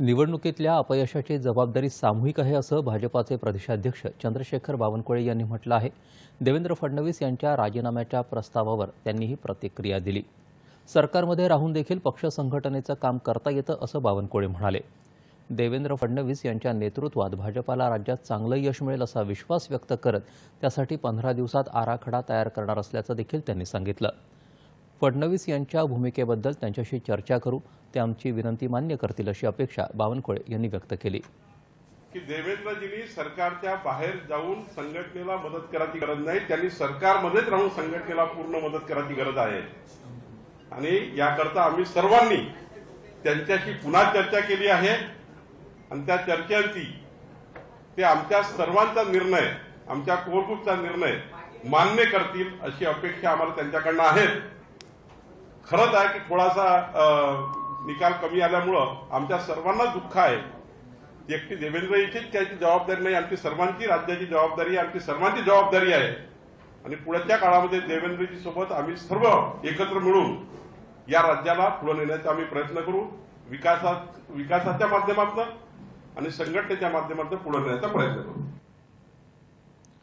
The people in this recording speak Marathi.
निवडणुकीतल्या अपयशाची जबाबदारी सामूहिक आहे असं भाजपाचे प्रदेशाध्यक्ष चंद्रशेखर बावनकुळे यांनी म्हटलं आहे. देवेंद्र फडणवीस यांच्या राजीनाम्याच्या प्रस्तावावर त्यांनी ही प्रतिक्रिया दिली. सरकारमध्ये राहून देखील पक्ष संघटनेचं काम करता येतं असं बावनकुळे म्हणाले. देवेंद्र फडणवीस यांच्या नेतृत्वात भाजपाला राज्यात चांगलं यश मिळेल असा विश्वास व्यक्त करत त्यासाठी पंधरा दिवसात आराखडा तयार करणार असल्याचं देखील त्यांनी सांगितलं. फडणवीस यांच्या भूमिकेबद्दल त्यांच्याशी चर्चा करू. ते आमची विनंती मान्य करतील अशी अपेक्षा बावनकुळे यांनी व्यक्त केली. की देवेंद्रजींनी सरकारच्या बाहेर जाऊन संघटनेला मदत करायची गरज नाही. त्यांनी सरकारमध्येच राहून संघटनेला पूर्ण मदत करायची गरज आहे. आणि याकरता आम्ही सर्वांनी त्यांच्याशी पुन्हा चर्चा केली आहे. आणि त्या चर्चेची ते आमच्या सर्वांचा निर्णय आमच्या कोर निर्णय मान्य करतील अशी अपेक्षा आम्हाला त्यांच्याकडनं आहे खरंच आहे की थोडासा निकाल कमी आल्यामुळं आमच्या सर्वांना दुःख आहे. एकटी देवेंद्र याचीच त्याची जबाबदारी नाही आमची सर्वांची राज्याची जबाबदारी आमची सर्वांची जबाबदारी आहे. आणि पुढच्या काळामध्ये देवेंद्रजी सोबत आम्ही सर्व एकत्र मिळून या राज्याला पुढे नेण्याचा आम्ही प्रयत्न करू. विकासात विकासाच्या माध्यमातून आणि संघटनेच्या माध्यमातून पुढे नेण्याचा प्रयत्न करू.